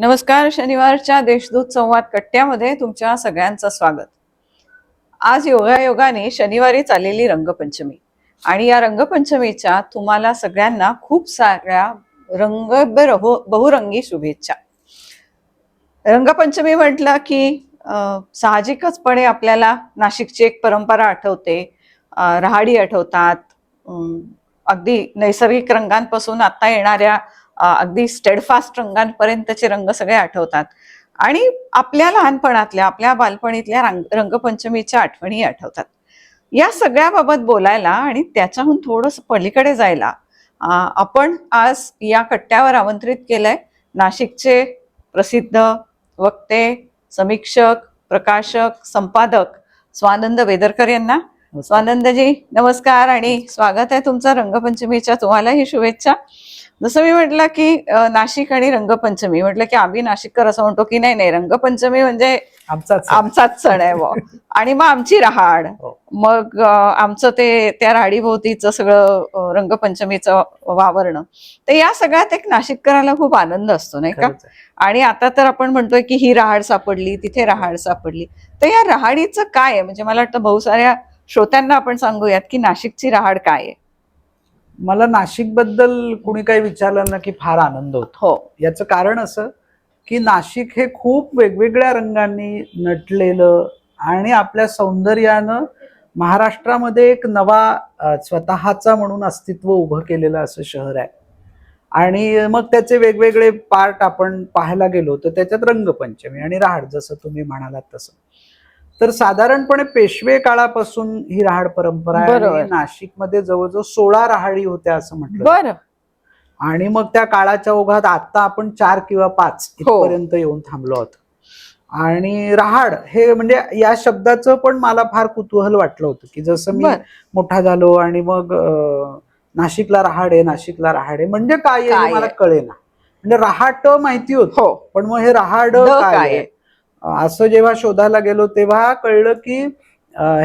नमस्कार शनिवारच्या देशदूत संवाद कट्ट्यामध्ये तुमच्या सगळ्यांचं स्वागत. आज योगायोगाने शनिवारी चाललेली रंगपंचमी आणि या रंगपंचमीच्या तुम्हाला सगळ्यांना खूप साऱ्या रंग बहुरंगी शुभेच्छा. रंगपंचमी म्हटलं की साहजिकचपणे आपल्याला नाशिकची एक परंपरा आठवते. रहाडी राहाडी आठवतात. अगदी नैसर्गिक रंगांपासून आता येणाऱ्या अगदी स्टेडफास्ट रंगांपर्यंतचे रंग सगळे आठवतात. आणि आपल्या लहानपणातल्या आपल्या बालपणीतल्या रंग रंगपंचमीच्या आठवणी आठवतात. या सगळ्याबाबत बोलायला आणि त्याच्याहून थोडंस पलीकडे जायला आपण आज या कट्ट्यावर आमंत्रित केलंय. नाशिकचे प्रसिद्ध वक्ते समीक्षक प्रकाशक संपादक स्वानंद वेदरकर यांना. स्वानंदजी नमस्कार आणि स्वागत आहे तुमचं रंगपंचमीच्या तुम्हालाही शुभेच्छा. जसं मी म्हटलं की नाशिक आणि रंगपंचमी. म्हटलं की आम्ही नाशिककर असं म्हणतो की नाही नाही रंगपंचमी म्हणजे आमचाच सण. आहे. आणि मग आमची रहाड. हो. मग आमचं ते त्या राहाडीभोवतीचं सगळं रंगपंचमीचं वावरणं. तर या सगळ्यात एक नाशिककराला खूप आनंद असतो नाही का. आणि आता तर आपण म्हणतोय की ही रहाड सापडली तिथे रहाड सापडली. तर या रहाडीचं काय आहे? म्हणजे मला वाटतं बहुसाऱ्या श्रोत्यांना आपण सांगूयात की नाशिकची रहाड काय आहे? मला नाशिकबद्दल कुणी काही विचारलं ना की फार आनंद होतो. हो. याचं कारण असं की नाशिक हे खूप वेगवेगळ्या रंगांनी नटलेलं आणि आपल्या सौंदर्यानं महाराष्ट्रामध्ये एक नवा स्वतःचा म्हणून अस्तित्व उभं केलेलं असं शहर आहे. आणि मग त्याचे वेगवेगळे पार्ट आपण पाहायला गेलो तर त्याच्यात रंगपंचमी आणि रहाड जसं तुम्ही म्हणालात तसं. तर साधारणपणे पेशवे काळापासून ही रहाड परंपरा आहे नाशिकमध्ये जवळजवळ सोळा रहाडी होत्या असं म्हटलं बरं. आणि मग त्या काळाच्या ओघात आता आपण चार किंवा पाच हो. इथपर्यंत येऊन थांबलो आहोत. आणि रहाड हे म्हणजे या शब्दाचं पण मला फार कुतूहल वाटलं होतं की जसं मी मोठा झालो आणि मग नाशिकला रहाड आहे नाशिकला रहाड आहे. म्हणजे काय मला? कळेना. म्हणजे रहाट माहिती होत. हो. पण मग हे रहाड काय आहे? असं जेव्हा शोधायला गेलो तेव्हा कळलं की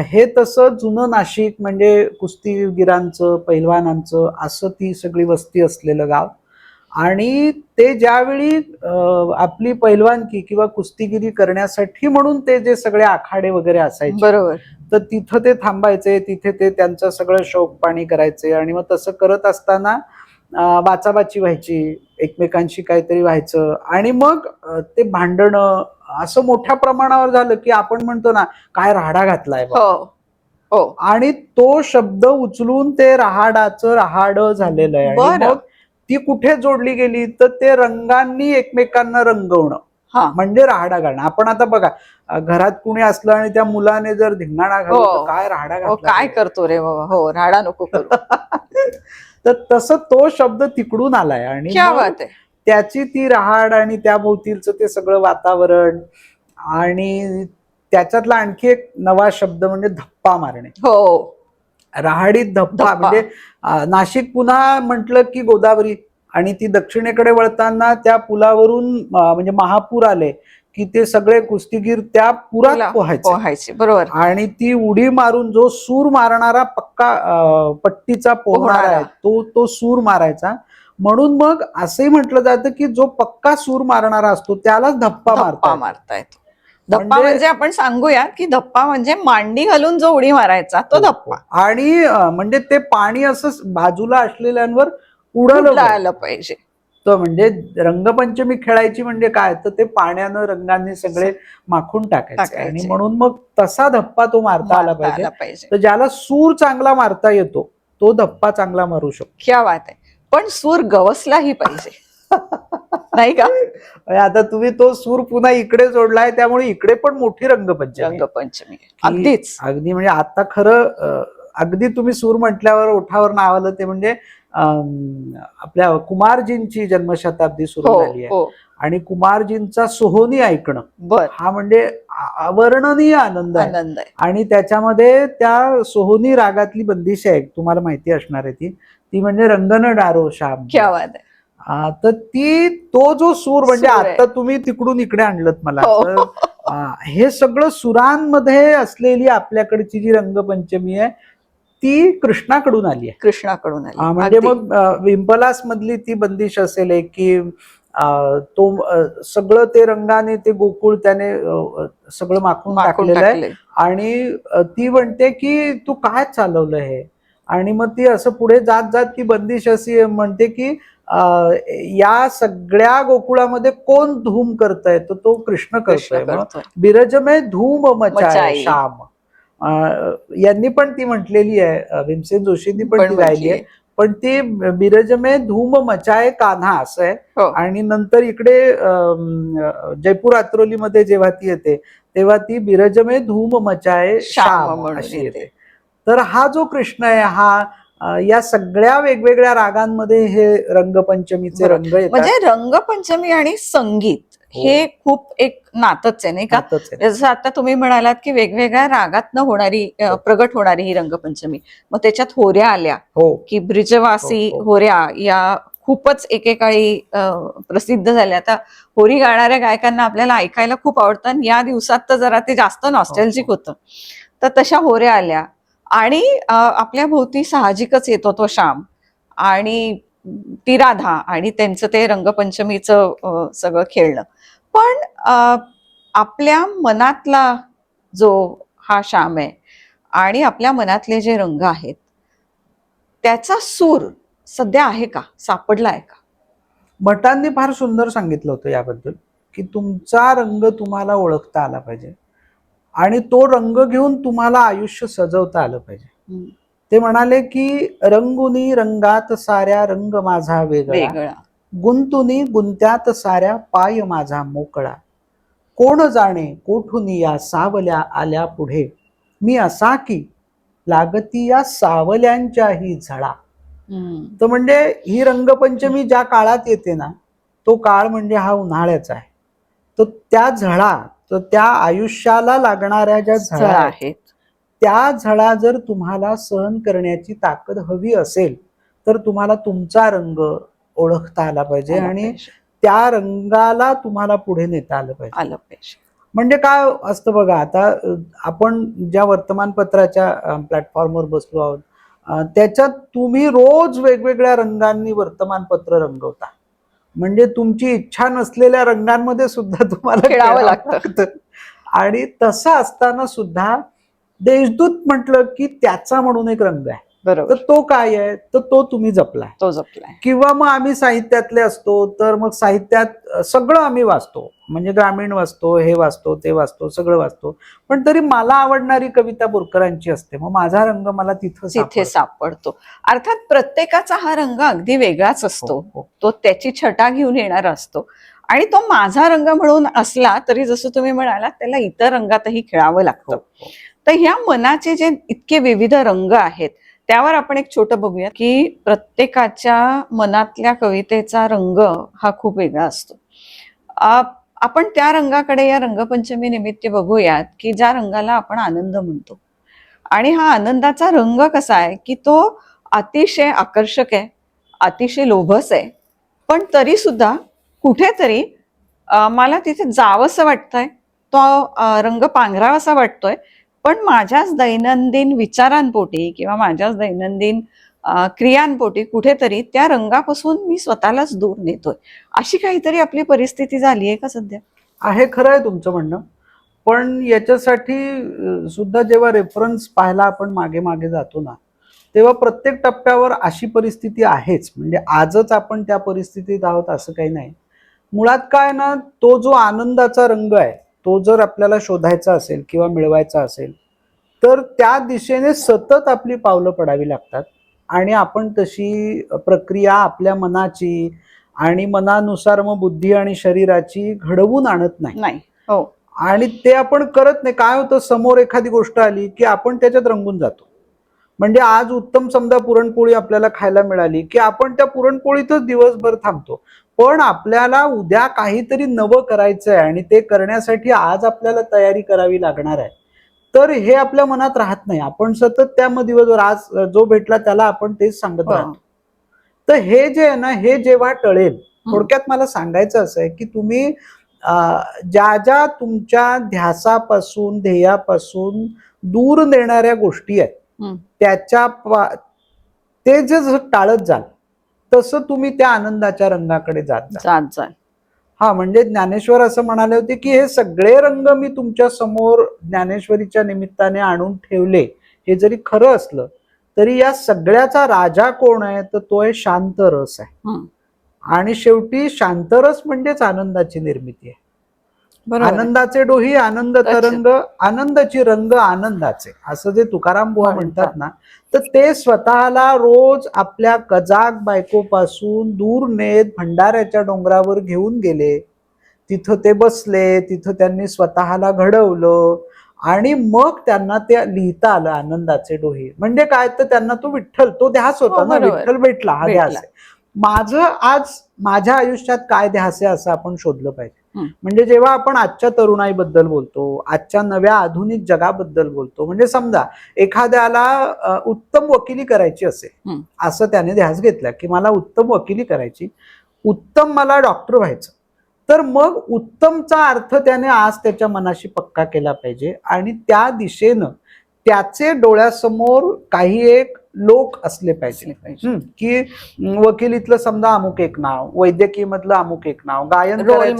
हे तसं जुनं नाशिक म्हणजे कुस्तीगिरांचं पैलवानांचं असं ती सगळी वस्ती असलेलं गाव. आणि ते ज्यावेळी आपली पैलवानकी किंवा कुस्तीगिरी करण्यासाठी म्हणून ते जे सगळे आखाडे वगैरे असायचे बरोबर. तर तिथं ते थांबायचे तिथे ते त्यांचं सगळं शौक पाणी करायचे आणि मग तसं करत असताना अं, बाचाबाची व्हायची एकमेकांशी काहीतरी व्हायचं आणि मग ते भांडणं असं मोठ्या प्रमाणावर झालं की आपण म्हणतो ना काय राहाडा घातलाय. हो हो. आणि तो शब्द उचलून ते रहाडाचं रहाड झालेलं आहे. मग ती कुठे जोडली गेली? तर ते रंगांनी एकमेकांना रंगवणं. हा. म्हणजे राहाडा घालणं. आपण आता बघा घरात कुणी असलं आणि त्या मुलाने जर धिंगाणा घालला हो. काय राहाडा घातला? काय करतो रे बाबा? हो राडा नको तर तसं तो शब्द तिकडून आलाय. आणि त्याची ती रहाड आणि त्या भोवतीलचं ते सगळं वातावरण आणि त्याच्यातला आणखी एक नवा शब्द म्हणजे धप्पा मारणे. हो. रहाडीत धप्पा. म्हणजे नाशिक पुन्हा म्हटलं की गोदावरी आणि ती दक्षिणेकडे वळताना त्या पुलावरून म्हणजे महापूर आले की ते सगळे कुस्तीगीर त्या पुरात पोहायचे. पोहायची बरोबर. आणि ती उडी मारून जो सूर मारणारा पक्का पट्टीचा पोहणारा. आहे तो तो सूर मारायचा. म्हणून मग असंही म्हटलं जातं की जो पक्का सूर मारणारा असतो त्यालाच धप्पा धप्पा मारता मारता येतो धप्पा म्हणजे- म्हणजे आपण सांगूयात की धप्पा म्हणजे मांडी घालून जो उडी मारायचा तो धप्पा. आणि म्हणजे ते पाणी असं बाजूला असलेल्यांवर उडलं. आलं पाहिजे. तर म्हणजे रंगपंचमी खेळायची म्हणजे काय? तर ते पाण्यानं रंगांनी सगळे माखून टाकायचे. आणि म्हणून मग तसा धप्पा तो मारता आला पाहिजे आला पाहिजे. तर ज्याला सूर चांगला मारता येतो तो धप्पा चांगला मारू शकतो. क्या बात आहे. पण सूर गवसलाही पाहिजे. नाही का? आता तुम्ही तो सूर पुन्हा इकडे जोडलाय त्यामुळे इकडे पण मोठी रंगपंचमी. रंगपंचमी अगदीच. अगदी म्हणजे आता खरं अगदी तुम्ही सूर म्हटल्यावर ओठावर नाव आलं ते म्हणजे आपल्या कुमारजींची जन्मशताब्दी सुरू हो झाली आहे. हो. आणि कुमारजींचा सोहोनी ऐकणं बर. हा म्हणजे अवर्णनीय आनंद आहे. आनंद आहे. आणि त्याच्यामध्ये त्या सोहोनी रागातली बंदिश आहे तुम्हाला माहिती असणार आहे ती. ती म्हणजे रंगन डारो श्याम. क्या बात आहे. आ, तर ती तो जो सूर म्हणजे आहे. आता तुम्ही तिकडून इकडे आणलं मला. हो. तर, हे सगळं सुरांमध्ये असलेली आपल्याकडची जी रंगपंचमी आहे ती कृष्णाकडून आली आहे. कृष्णाकडून आली. म्हणजे. मग विम्पलास मधली ती बंदिश असेल एक की तो सगळं ते रंगाने ते गोकुळ त्याने सगळं माखून टाकलेलं आहे. आणि ती म्हणते की तू काय चालवलं हे? आणि मग ती असं पुढे जात जात ती बंदिश अशी म्हणते की या सगळ्या गोकुळामध्ये कोण धूम करतय तर तो कृष्ण करतोय मग करतोय बिरजमे धूम मचाय. श्याम यांनी पण ती म्हटलेली आहे भीमसेन जोशींनी पण ती गायली. आहे पण ती बिरजमे धूम मचाय कान्हा असं आहे हो. आणि नंतर इकडे जयपूर आत्रोलीमध्ये जेव्हा ती येते तेव्हा ती बिरजमे धूम मचाय श्याम अशी येते. तर हा जो कृष्ण आहे हा या सगळ्या वेगवेगळ्या रागांमध्ये हे रंगपंचमीचे. रंग म्हणजे रंगपंचमी आणि संगीत हो. हे खूप एक नातच आहे नाही का. जसं आता तुम्ही म्हणालात की वेगवेगळ्या रागातनं होणारी हो. प्रगट होणारी ही रंगपंचमी मग त्याच्यात होऱ्या आल्या हो की ब्रिजवासी हो. होऱ्या या खूपच एकेकाळी प्रसिद्ध झाल्या आता होरी गाणाऱ्या गायकांना आपल्याला ऐकायला खूप आवडतं आणि या दिवसात तर जरा ते जास्त नॉस्टॅल्जिक होतं तर तशा होऱ्या आल्या आणि आपल्या भोवती साहजिकच येतो तो श्याम. आणि ती राधा आणि त्यांचं ते रंगपंचमीचं सगळं खेळणं. पण आपल्या मनातला जो हा श्याम आहे आणि आपल्या मनातले जे रंग आहेत त्याचा सूर सध्या आहे का? सापडला आहे का? भटांनी फार सुंदर सांगितलं होतं याबद्दल की तुमचा रंग तुम्हाला ओळखता आला पाहिजे. आणि तो रंग घेऊन तुम्हाला आयुष्य सजवता आलं पाहिजे. ते म्हणाले की रंगुनी रंगात साऱ्या रंग माझा वेगळा. गुंतुनी गुंत्यात साऱ्या पाय माझा मोकळा. कोण जाणे कोठून या सावल्या आल्या पुढे? मी असा की लागती या सावल्यांच्याही झळा. तर म्हणजे ही रंगपंचमी ज्या काळात येते ना तो काळ म्हणजे हा उन्हाळ्याचा आहे. तर त्या झळा तर त्या आयुष्याला लागणाऱ्या ज्या झळा आहेत, त्या झळा जर तुम्हाला सहन करण्याची ताकद हवी असेल तर तुम्हाला तुमचा रंग ओळखता आला पाहिजे आणि त्या रंगाला तुम्हाला पुढे नेता आलं पाहिजे. आलं पाहिजे. म्हणजे काय असतं बघा आता आपण ज्या वर्तमानपत्राच्या प्लॅटफॉर्मवर बसलो आहोत त्याच्यात तुम्ही रोज वेगवेगळ्या रंगांनी वर्तमानपत्र रंगवता. म्हणजे तुमची इच्छा नसलेल्या रंगांमध्ये सुद्धा तुम्हाला खेळावं. लागतं. आणि तसं असताना सुद्धा देशदूत म्हटलं की त्याचा म्हणून एक रंग आहे बरोबर. तर तो काय आहे? तर तो तुम्ही जपलाय. तो जपलाय. किंवा मग आम्ही साहित्यातले असतो तर मग साहित्यात सगळं आम्ही वाचतो. म्हणजे ग्रामीण वाचतो हे वाचतो ते वाचतो सगळं वाचतो. पण तरी मला आवडणारी कविता बोरकरांची असते. मग माझा रंग मला तिथं तिथे सापडतो. अर्थात प्रत्येकाचा हा रंग अगदी वेगळाच असतो. हो, हो. तो त्याची छटा घेऊन येणारा असतो. आणि तो माझा रंग म्हणून असला तरी जसं तुम्ही म्हणालात त्याला इतर रंगातही खेळावं हो, लागतं हो. तर ह्या मनाचे जे इतके विविध रंग आहेत त्यावर आपण एक छोटं बघूया की प्रत्येकाच्या मनातल्या कवितेचा रंग हा खूप वेगळा असतो. आपण त्या रंगाकडे या रंगपंचमी निमित्त बघूयात की ज्या रंगाला आपण आनंद म्हणतो. आणि हा आनंदाचा रंग कसा आहे की तो अतिशय आकर्षक आहे अतिशय लोभस आहे. पण तरी सुद्धा कुठेतरी मला तिथे जावंसं वाटतंय तो रंग पांघरावासा वाटतोय पण माझ्याच दैनंदिन विचारांपोटी किंवा माझ्याच दैनंदिन क्रियांपोटी कुठेतरी त्या रंगापासून मी स्वतःलाच दूर नेतोय. अशी काहीतरी आपली परिस्थिती झाली आहे का सध्या? आहे खरं आहे तुमचं म्हणणं. पण याच्यासाठी सुद्धा जेव्हा रेफरन्स पाहायला आपण मागे मागे जातो ना तेव्हा प्रत्येक टप्प्यावर अशी परिस्थिती आहेच. म्हणजे आजच आपण त्या परिस्थितीत आहोत असं काही नाही. मुळात काय ना तो जो आनंदाचा रंग आहे तो जर आपल्याला शोधायचा असेल किंवा मिळवायचा असेल तर त्या दिशेने सतत आपली पावलं पडावी लागतात. आणि आपण तशी प्रक्रिया आपल्या मनाची आणि मनानुसार मग बुद्धी आणि शरीराची घडवून आणत नाही. नाही. हो. आणि ते आपण करत नाही. काय होतं? समोर एखादी गोष्ट आली की आपण त्याच्यात रंगून जातो. म्हणजे आज उत्तम समजा पुरणपोळी आपल्याला खायला मिळाली की आपण त्या पुरणपोळीतच दिवसभर थांबतो. पण आपल्याला उद्या काहीतरी नवं करायचं आहे आणि ते करण्यासाठी आज आपल्याला तयारी करावी लागणार आहे तर हे आपल्या मनात राहत नाही आपण सतत त्यामध्ये दिवसभर आज जो भेटला त्याला आपण तेच सांगत हो. राहतो तर हे जे आहे ना हे जेव्हा टळेल थोडक्यात मला सांगायचं असं आहे की तुम्ही ज्या ज्या तुमच्या ध्यासापासून ध्येयापासून दूर नेणाऱ्या गोष्टी आहेत. त्याच्या ते जे टाळत जाल तसं तुम्ही त्या आनंदाच्या रंगाकडे जात जात हा म्हणजे ज्ञानेश्वर असं म्हणाले होते की हे सगळे रंग मी तुमच्यासमोर ज्ञानेश्वरीच्या निमित्ताने आणून ठेवले. हे जरी खरं असलं तरी या सगळ्याचा राजा कोण आहे? तर तो आहे शांत रस आहे. आणि शेवटी शांतरस म्हणजेच आनंदाची निर्मिती आहे. आनंदाचे डोही आनंद तरंग आनंदाची रंग आनंदाचे असं जे तुकाराम बुवा म्हणतात. ना तर ते स्वतःला रोज आपल्या कजाक बायकोपासून दूर नेत भंडाऱ्याच्या डोंगरावर घेऊन गेले तिथं ते बसले तिथं त्यांनी स्वतःला घडवलं आणि मग त्यांना ते लिहिता आलं आनंदाचे डोहे म्हणजे काय तर त्यांना तो विठ्ठल तो ध्यास होता ना. विठ्ठल भेटला हा. ध्यास माझं आज माझ्या आयुष्यात काय ध्यास आहे असं आपण शोधलं पाहिजे. म्हणजे जेव्हा आपण आजच्या तरुणाईबद्दल बोलतो आजच्या नव्या आधुनिक जगाबद्दल बोलतो म्हणजे समजा एखाद्याला उत्तम वकिली करायची असेल. असं त्याने ध्यास घेतला की मला उत्तम वकिली करायची उत्तम मला डॉक्टर व्हायचं तर मग उत्तमचा अर्थ त्याने आज त्याच्या मनाशी पक्का केला पाहिजे आणि त्या दिशेनं त्याचे डोळ्यासमोर काही एक लोक असले पाहिजे. की वकिलीतलं समजा अमुक एक नाव वैद्यकीय मधलं अमुक एक नाव गायन रोल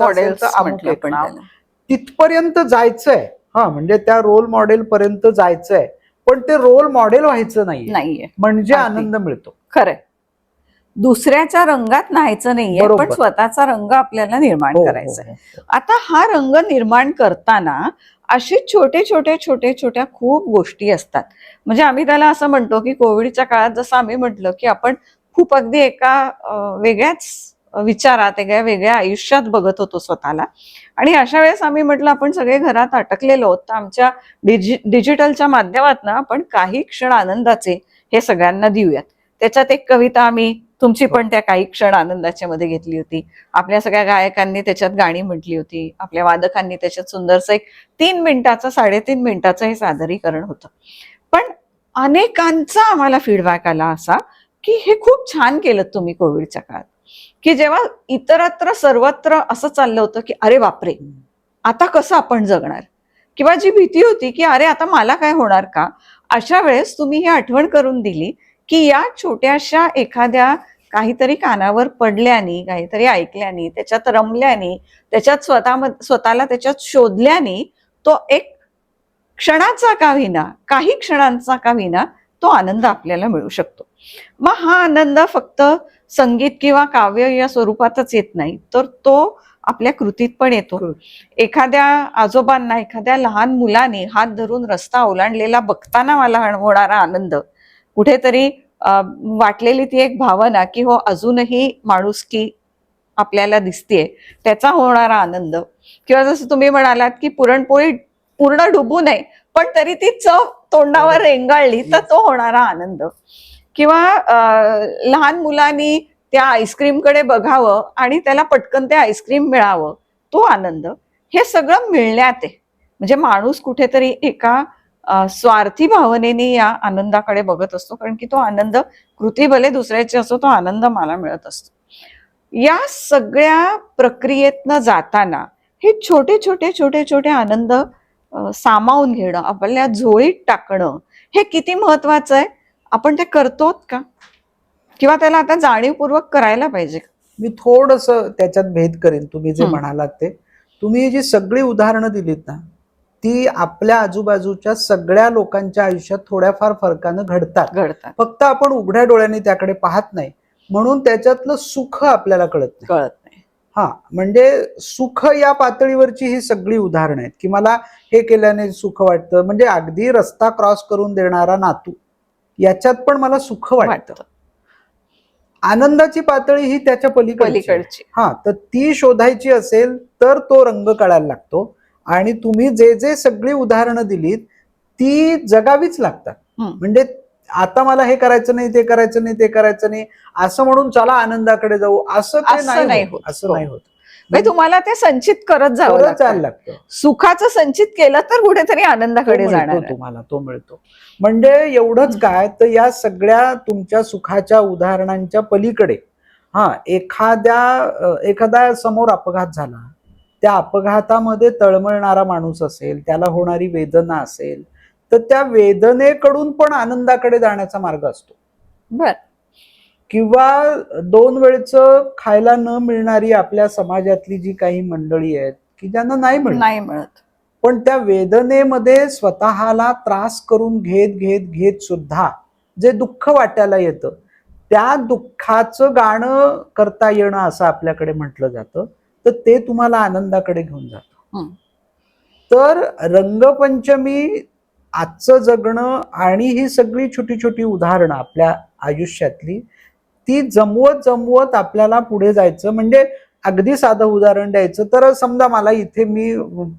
तर अमुक एक नाव. तिथपर्यंत जायचंय. हा म्हणजे त्या रोल मॉडेल पर्यंत जायचंय. पण ते रोल मॉडेल व्हायचं नाही म्हणजे. आनंद मिळतो. खरंय. दुसऱ्याच्या रंगात नाहायचं नाहीये. पण स्वतःचा रंग आपल्याला निर्माण हो, हो, करायचा आहे हो. आता हा रंग निर्माण करताना असे छोटे छोटे छोटे छोट्या खूप गोष्टी असतात. म्हणजे आम्ही त्याला असं म्हणतो की कोविडच्या काळात जसं आम्ही म्हटलं की आपण खूप अगदी एका वेगळ्याच विचारात एका वेगळ्या आयुष्यात बघत होतो स्वतःला. आणि अशा वेळेस आम्ही म्हटलं आपण सगळे घरात अटकलेलो आहोत. तर आमच्या डिजि डिजिटलच्या माध्यमातून आपण काही क्षण आनंदाचे हे सगळ्यांना देऊयात. त्याच्यात एक कविता आम्ही तुमची पण त्या काही क्षण आनंदाच्या मध्ये घेतली होती. आपल्या सगळ्या गायकांनी त्याच्यात गाणी म्हटली होती. आपल्या वादकांनी त्याच्यात सुंदरचं एक तीन मिनिटाचं साडेतीन मिनिटाचं हे सादरीकरण होतं. पण अनेकांचा आम्हाला फीडबॅक आला असा की हे खूप छान केलं तुम्ही कोविडच्या काळात. की जेव्हा इतरत्र सर्वत्र असं चाललं होतं की अरे बापरे आता कसं आपण जगणार? किंवा जी भीती होती की अरे आता मला काय होणार का? अशा वेळेस तुम्ही ही आठवण करून दिली की या छोट्याशा एखाद्या काहीतरी कानावर पडल्याने काहीतरी ऐकल्याने त्याच्यात रमल्याने त्याच्यात स्वतः स्वतःला त्याच्यात शोधल्याने तो एक क्षणाचा का विना काही क्षणांचा का विना तो आनंद आपल्याला मिळू शकतो. मग हा आनंद फक्त संगीत किंवा काव्य या स्वरूपातच येत नाही तर तो आपल्या कृतीत पण येतो. एखाद्या आजोबांना एखाद्या लहान मुलाने हात धरून रस्ता ओलांडलेला बघताना मला होणारा आनंद कुठेतरी वाटलेली ती एक भावना की हो अजूनही माणुसकी आपल्याला दिसतेय त्याचा होणारा आनंद. किंवा जसं तुम्ही म्हणालात की पुरणपोळी पूर्ण डुबू नये पण तरी ती चव तोंडावर रेंगाळली तर तो होणारा आनंद. किंवा लहान मुलांनी त्या आईस्क्रीमकडे बघावं आणि त्याला पटकन ते आईस्क्रीम मिळावं तो आनंद. हे सगळं मिळण्यात आहे. म्हणजे माणूस कुठेतरी एका स्वार्थी भावनेने या आनंदाकडे बघत असतो कारण की तो आनंद कृती भले दुसऱ्याची असो तो आनंद मला मिळत असतो. या सगळ्या प्रक्रियेतनं जाताना हे छोटे छोटे छोटे छोटे आनंद सामावून घेणं आपल्या झोळीत टाकणं हे किती महत्वाचं आहे? आपण ते करतोत का? किंवा त्याला आता जाणीवपूर्वक करायला पाहिजे मी थोडस त्याच्यात भेद करेन तुम्ही जे. म्हणालात ते. तुम्ही जी सगळी उदाहरणं दिलीत ना ती आपल्या आजूबाजूच्या सगळ्या लोकांच्या आयुष्यात थोड्याफार फरकानं घडतात. घडतात. फक्त आपण उघड्या डोळ्यांनी त्याकडे पाहत नाही. म्हणून त्याच्यातलं सुख आपल्याला कळत नाही. कळत नाही. हा म्हणजे सुख या पातळीवरची ही सगळी उदाहरणं आहेत. की मला हे केल्याने सुख वाटतं म्हणजे अगदी रस्ता क्रॉस करून देणारा नातू याच्यात पण मला सुख वाटतं. आनंदाची पातळी ही त्याच्या. पलीकडची हा तर ती शोधायची असेल तर तो रंग कळायला लागतो. आणि तुम्ही जे जे सगळी उदाहरणं दिलीत ती जगावीच लागतात. म्हणजे आता मला हे करायचं नाही ते करायचं नाही ते करायचं नाही असं म्हणून चला आनंदाकडे जाऊ असं ते असं नाही होत. असं हो. नाही होत म्हणजे तुम्हाला ते संचित करत जावं लागतं सुखाचं संचित केलं तर कुठेतरी आनंदाकडे जाणार. तुम्हाला तो मिळतो म्हणजे एवढंच काय तर या सगळ्या तुमच्या सुखाच्या उदाहरणांच्या पलीकडे हा एखाद्या एखादा समोर अपघात झाला त्या अपघातामध्ये तळमळणारा माणूस असेल त्याला होणारी वेदना असेल तर त्या वेदनेकडून पण आनंदाकडे जाण्याचा मार्ग असतो. बर. किंवा दोन वेळचं खायला न मिळणारी आपल्या समाजातली जी काही मंडळी आहेत की ज्यांना नाही मिळत. नाही मिळत. पण त्या वेदनेमध्ये स्वतःला त्रास करून घेत घेत घेत सुद्धा जे दुःख वाटायला येतं त्या दुःखाचं गाणं करता येणं असं आपल्याकडे म्हटलं जातं. तर ते तुम्हाला आनंदाकडे घेऊन जातं. तर रंगपंचमी आजचं जगणं आणि ही सगळी छोटी छोटी उदाहरणं आपल्या आयुष्यातली ती जमवत जमवत आपल्याला पुढे जायचं म्हणजे अगदी साधं उदाहरण द्यायचं तर समजा मला इथे मी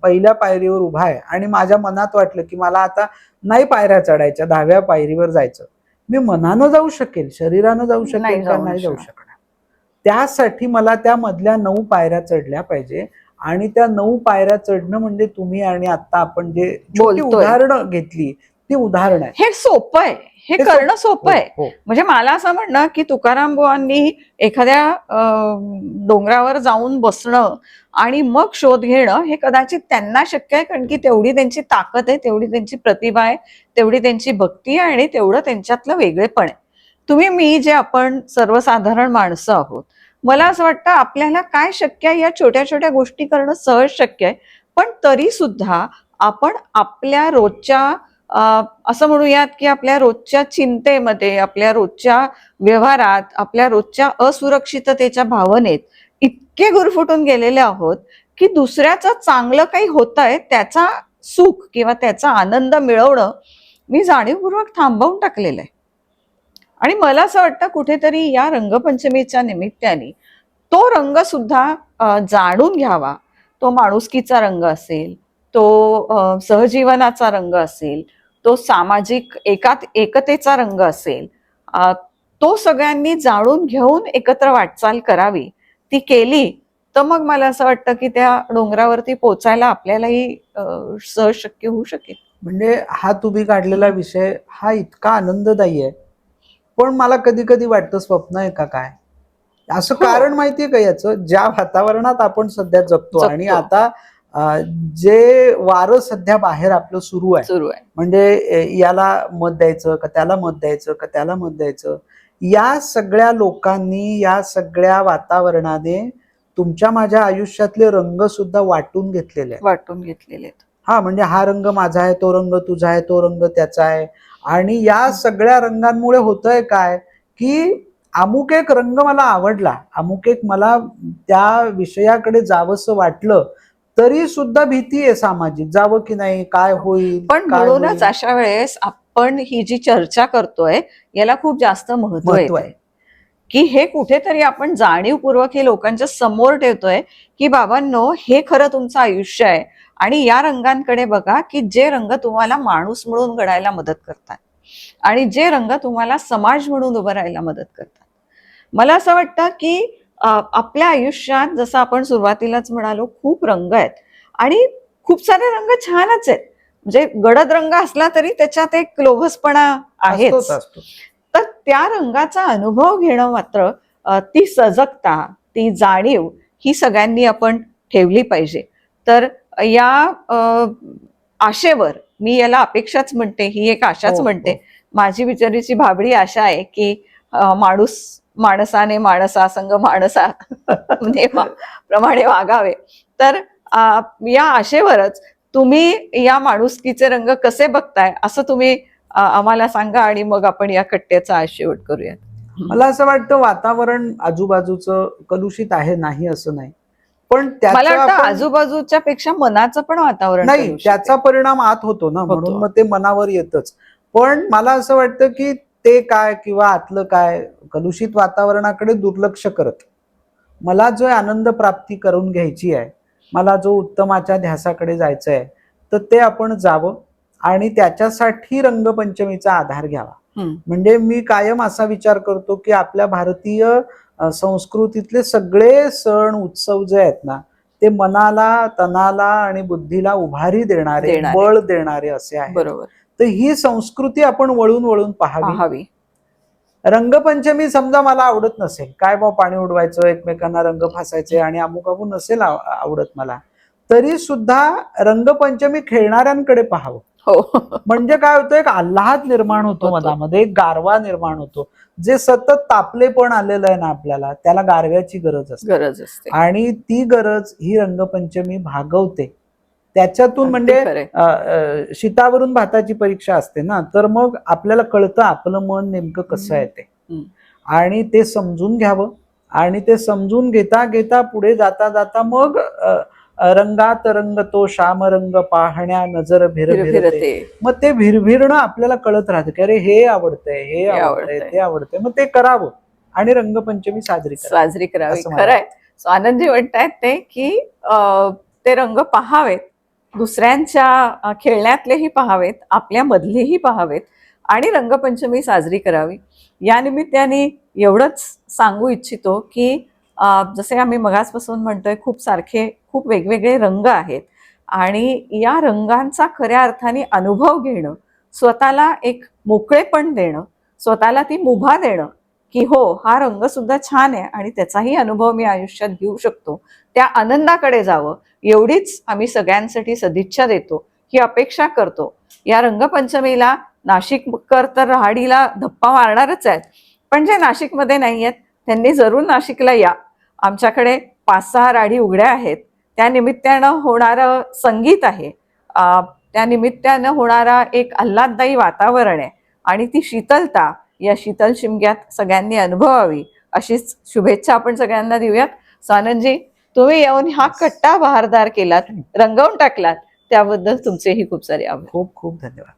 पहिल्या पायरीवर उभा आहे आणि माझ्या मनात वाटलं की मला आता नाही पायऱ्या चढायच्या दहाव्या पायरीवर जायचं मी मनानं जाऊ शकेल शरीरानं जाऊ शकेल का नाही जाऊ शकणार. त्यासाठी मला त्या मधल्या नऊ पायऱ्या चढल्या पाहिजे. आणि त्या नऊ पायऱ्या चढणं म्हणजे तुम्ही आणि आता आपण जे. उदाहरणं घेतली ती उदाहरण आहे हे सोपं आहे. हे करणं सोपं. आहे. हो, हो. म्हणजे मला असं म्हणणं की तुकाराम बुवांनी एखाद्या डोंगरावर जाऊन बसणं आणि मग शोध घेणं हे कदाचित त्यांना शक्य आहे कारण की तेवढी त्यांची ताकद आहे तेवढी त्यांची प्रतिभा आहे तेवढी त्यांची भक्ती आहे आणि तेवढं त्यांच्यातलं वेगळेपण आहे. तुम्ही मी जे आपण सर्वसाधारण माणसं आहोत मला असं वाटतं आपल्याला काय शक्य आहे या छोट्या छोट्या गोष्टी करणं सहज शक्य आहे. पण तरी सुद्धा आपण आपल्या रोजच्या असं म्हणूयात की आपल्या रोजच्या चिंतेमध्ये आपल्या रोजच्या व्यवहारात आपल्या रोजच्या असुरक्षिततेच्या भावनेत इतके गुरफुटून गेलेले आहोत की दुसऱ्याचं चांगलं काही होत आहे त्याचा सुख किंवा त्याचा आनंद मिळवणं मी जाणीवपूर्वक थांबवून टाकलेलं आहे. आणि मला असं वाटतं कुठेतरी या रंगपंचमीच्या निमित्ताने तो रंग सुद्धा जाणून घ्यावा. तो माणुसकीचा रंग असेल तो सहजीवनाचा रंग असेल तो सामाजिक एकात एकतेचा रंग असेल तो सगळ्यांनी जाणून घेऊन एकत्र वाटचाल करावी. ती केली तर मग मला असं वाटतं की त्या डोंगरावरती पोचायला आपल्यालाही सहज शक्य होऊ शकेल. म्हणजे हा तुम्ही काढलेला विषय हा इतका आनंददायी आहे. पण मला कधी कधी वाटतं स्वप्न आहे का काय? असं हो. कारण माहितीये का याचं? ज्या वातावरणात आपण सध्या जगतो. आणि आता जे वारं सध्या बाहेर आपलं सुरू आहे. सुरू आहे. म्हणजे याला मत द्यायचं का त्याला मत द्यायचं का त्याला मत द्यायचं? या सगळ्या लोकांनी या सगळ्या वातावरणाने तुमच्या माझ्या आयुष्यातले रंग सुद्धा वाटून घेतलेले वाटून घेतलेले हा म्हणजे हा रंग माझा आहे तो रंग तुझा आहे तो रंग त्याचा आहे. आणि या सगळ्या रंगांमुळे होतंय काय की अमुक एक रंग मला आवडला अमुक एक मला त्या विषयाकडे जावंसं वाटलं तरी सुद्धा भीती आहे सामाजिक. जावं की नाही काय होईल पण म्हणूनच? अशा वेळेस आपण ही जी चर्चा करतोय याला खूप जास्त महत्त्व आहे. की हे कुठेतरी आपण जाणीवपूर्वक हे लोकांच्या समोर ठेवतोय की बाबांनो हे खरं तुमचं आयुष्य आहे. आणि या रंगांकडे बघा की जे रंग तुम्हाला माणूस म्हणून घडायला मदत करतात. आणि जे रंग तुम्हाला समाज म्हणून उभं राहायला मदत करतात. मला असं वाटतं की आपल्या आयुष्यात जसं आपण सुरुवातीलाच म्हणालो खूप रंग आहेत. आणि खूप सारे रंग छानच आहेत. म्हणजे गडद रंग असला तरी त्याच्यात एक लोभसपणा आहेच. असतोच असतो तर त्या रंगाचा अनुभव घेणं मात्र ती सजगता ती जाणीव ही सगळ्यांनी आपण ठेवली पाहिजे. तर या आशेवर मी याला अपेक्षाच म्हणते ही एक आशाच हो, म्हणते. हो. माझी बिचारीची भाबडी आशा आहे की माणूस माणसाने माणसा संग माणसा प्रमाणे वागावे. तर या आशेवरच तुम्ही या माणुसकीचे रंग कसे बघताय असं तुम्ही आम्हाला सांगा आणि मग आपण या कट्ट्याचा शेवट करूयात. मला असं वाटतं वातावरण आजूबाजूचं कलुषित आहे नाही असं नाही. पण मला वाटतं आजूबाजूच्या पेक्षा मनाचं पण वातावरण नाही त्याचा. परिणाम आत होतो ना म्हणून. मग ते मनावर येतच पण मला असं वाटतं की ते काय किंवा आतलं काय कलुषित वातावरणाकडे दुर्लक्ष करत मला जो आनंद प्राप्ती करून घ्यायची आहे मला जो उत्तमाच्या ध्यासाकडे जायचं आहे तर ते आपण जावं आणि त्याच्यासाठी रंगपंचमीचा आधार घ्यावा. म्हणजे मी कायम असा विचार करतो की आपल्या भारतीय संस्कृतीतले सगळे सण उत्सव जे आहेत ना ते मनाला तनाला आणि बुद्धीला उभारी देणारे. बळ देणारे असे आहेत. बरोबर. तर ही संस्कृती आपण वळून वळून पाहावी. रंगपंचमी समजा मला आवडत नसेल काय बा पाणी उडवायचं एकमेकांना रंग फासायचे आणि अमुक अमुक नसेल आव- आवडत मला तरी सुद्धा रंगपंचमी खेळणाऱ्यांकडे पाहावं. हो. म्हणजे काय होतं एक आल्हाद निर्माण होतो. मनामध्ये एक गारवा निर्माण होतो. जे सतत तापलेपण आलेलं आहे ना आपल्याला त्याला गारव्याची गरज असते. गरज असते. आणि ती गरज ही रंगपंचमी भागवते. त्याच्यातून म्हणजे शीतावरून भाताची परीक्षा असते ना तर मग आपल्याला कळतं आपलं मन नेमकं कसं आहे ते. आणि ते समजून घ्यावं. आणि ते समजून घेता घेता पुढे जाता जाता मग रंगात रंगतो श्यामरंग पाहण्या नजर भिर फिर- भिरते. फिरते मग ते भिरभिरणं आपल्याला कळत राहतं की अरे हे आवडतंय हे आवडतंय. ते आवडतंय. मग ते करावं आणि रंगपंचमी साजरी करावी. साजरी करावी. खरंय. So, आनंदजी म्हणतायत ते की ते रंग पहावेत. दुसऱ्यांच्या खेळण्यातलेही पहावेत आपल्या मधलेही पहावेत आणि रंगपंचमी साजरी करावी. या निमित्ताने एवढंच सांगू इच्छितो की जसे आम्ही मगासपासून म्हणतोय खूप सारखे खूप वेगवेगळे रंग आहेत. आणि या रंगांचा खऱ्या अर्थाने अनुभव घेणं स्वतःला एक मोकळेपण देणं स्वतःला ती मुभा देणं की हो हा रंग सुद्धा छान आहे आणि त्याचाही अनुभव मी आयुष्यात घेऊ शकतो. त्या आनंदाकडे जावं एवढीच आम्ही सगळ्यांसाठी सदिच्छा देतो ही अपेक्षा करतो. या रंगपंचमीला नाशिककर तर राहाडीला धप्पा मारणारच आहेत. पण जे नाशिकमध्ये नाही आहेत त्यांनी जरूर नाशिकला या. आमच्याकडे पाच सहा राडी उघड्या आहेत. त्या निमित्तानं होणारं संगीत आहे. त्या निमित्तानं होणारा एक आल्हाददायी वातावरण आहे आणि ती शीतलता या शीतल शिमग्यात सगळ्यांनी अनुभवावी अशीच शुभेच्छा आपण सगळ्यांना देऊयात. सानंदजी तुम्ही येऊन हा कट्टा बहारदार केलात रंगवून टाकलात. त्याबद्दल तुमचेही खूप सारे आभार. खूप खूप धन्यवाद.